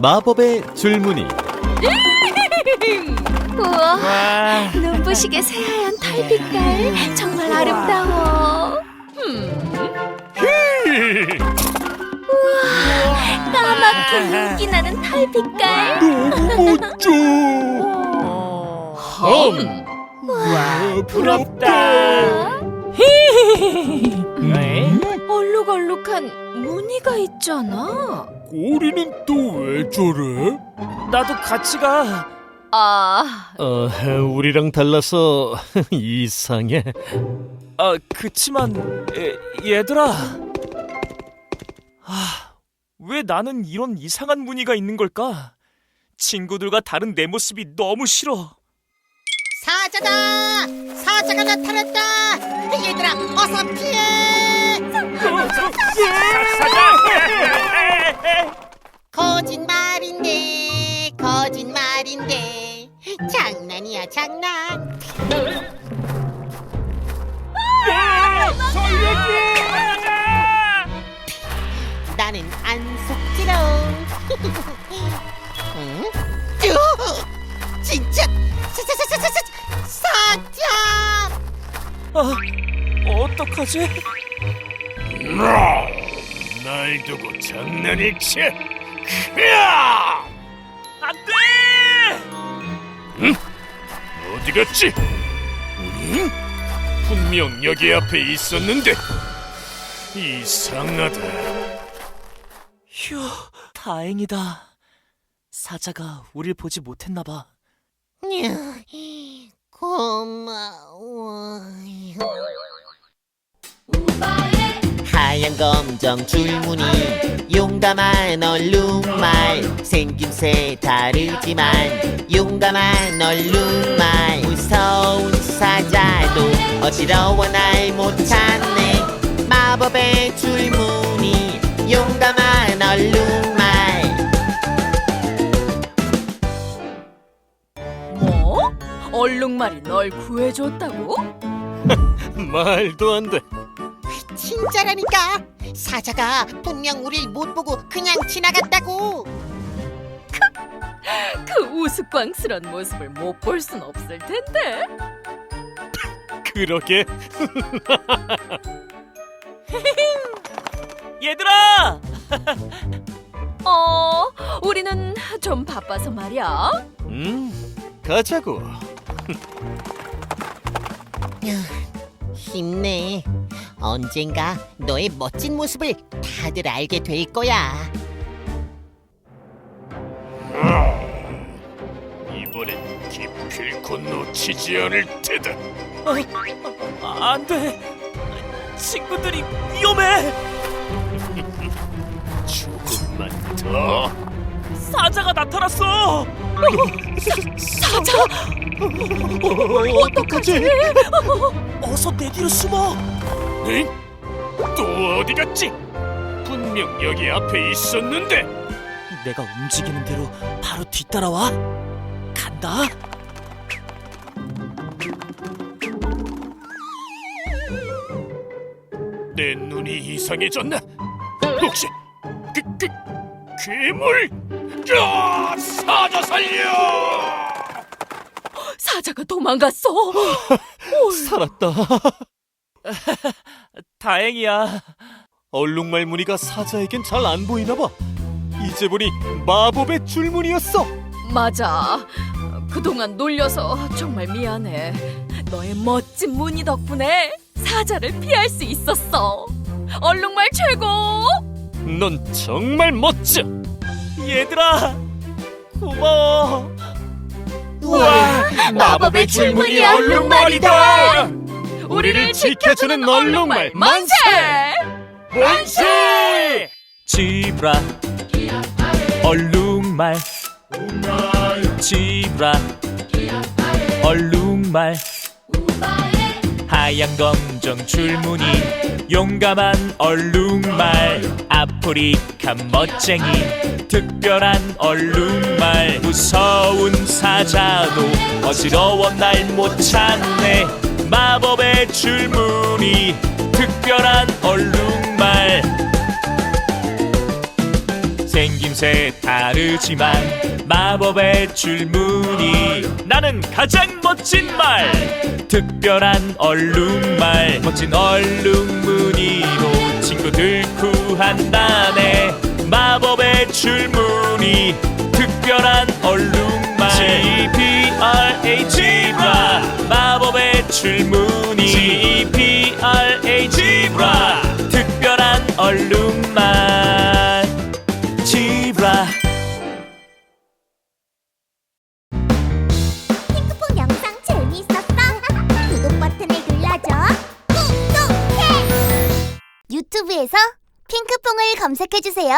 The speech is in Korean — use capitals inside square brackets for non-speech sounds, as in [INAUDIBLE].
마법의 줄무늬 우와, 와, 눈부시게 새하얀 달빛깔 정말 아름다워. 음. 우와, 까맣게 윤기 나는 달빛깔. 너무 멋져 험. 와, 부럽다. 에? 얼룩얼룩한 무늬가 있잖아. 꼬리는 또 왜 저래? 나도 같이 가. 아, 어, 우리랑 달라서 [LAUGHS] 이상해 아, 그치만 에, 얘들아. 아, 왜 나는 이런 이상한 무늬가 있는 걸까? 친구들과 다른 내 모습이 너무 싫어. 사자다! 사자가 나타났다! 얘들아, 어서 피해! 거짓말인데, 거짓말인데, 장난이야, 장난. 나는 안 속지롱. 진짜, 사, 사, 사, 사, 사, 사, 사자! 아, 어떡하지? 날 두고 장난일지 크야 안 돼! 어디 갔지? 응? 분명 여기 앞에 있었는데 이상하다 휴, 다행이다. 사자가 우릴 보지 못했나 봐. [LAUGHS] 냐, 고마워. 하얀 검정 줄무늬 용감한 얼룩말 생김새 다르지만 용감한 얼룩말 무서운 사자도 어지러워 날 못 찾네 마법의 줄무늬 용감한 얼룩말 뭐? 얼룩말이 널 구해줬다고? [LAUGHS] 말도 안 돼 진짜라니까 사자가 분명 우릴 못 보고 그냥 지나갔다고 [LAUGHS] 그 우스꽝스런 모습을 못 볼 순 없을 텐데. 그러게 [LAUGHS] 얘들아! [LAUGHS] 어, 우리는 좀 바빠서 말이야. 음 가자고 힘내 언젠가 너의 멋진 모습을 다들 알게 될 거야 이번엔 기필코 놓치지 않을 테다 아, 안 돼! 친구들이 위험해! 조금만 더 사자가 나타났어! 사자, 어떡하지? 어서 내 뒤로 숨어! 응? 또 어디 갔지? 분명 여기 앞에 있었는데 내가 움직이는 대로 바로 뒤따라와. 간다. 내 눈이 이상해졌나? 혹시 그, 그 괴물? 야! 사자 살려! 사자가 도망갔어. [LAUGHS] 살았다. [LAUGHS] 다행이야. 얼룩말 무늬가 사자에겐 잘 안 보이나 봐. 이제 보니 마법의 줄무늬였어. 맞아. 그동안 놀려서 정말 미안해. 너의 멋진 무늬 덕분에 사자를 피할 수 있었어. 얼룩말 최고! 넌 정말 멋져. 얘들아! 고마워. 우와, 마법의 줄무늬 얼룩말이다! 우리를 지켜주는 얼룩말 만세! 만세! 지브라. 얼룩말. 지브라. 얼룩말. 하얀 검정 줄무늬 용감한 얼룩말. 아프리카 멋쟁이 특별한 얼룩말. 무서운 사자도 어지러워 날 못 찾네 마법의 줄무늬 특별한 얼룩말. 생김새 다르지만 마법의 줄무늬. 나는 가장 멋진 말. 특별한 얼룩말. 멋진 얼룩무늬로 친구들 구한다네 마법의 줄무늬 특별한 얼룩말. G-P-R-A 지브라 마법의 줄무늬 G-P-R-A 지브라 특별한 얼룩말 지브라 핑크퐁 영상 재미있었어? 구독 버튼을 눌러줘. 구독해! 유튜브에서 핑크퐁을 검색해주세요.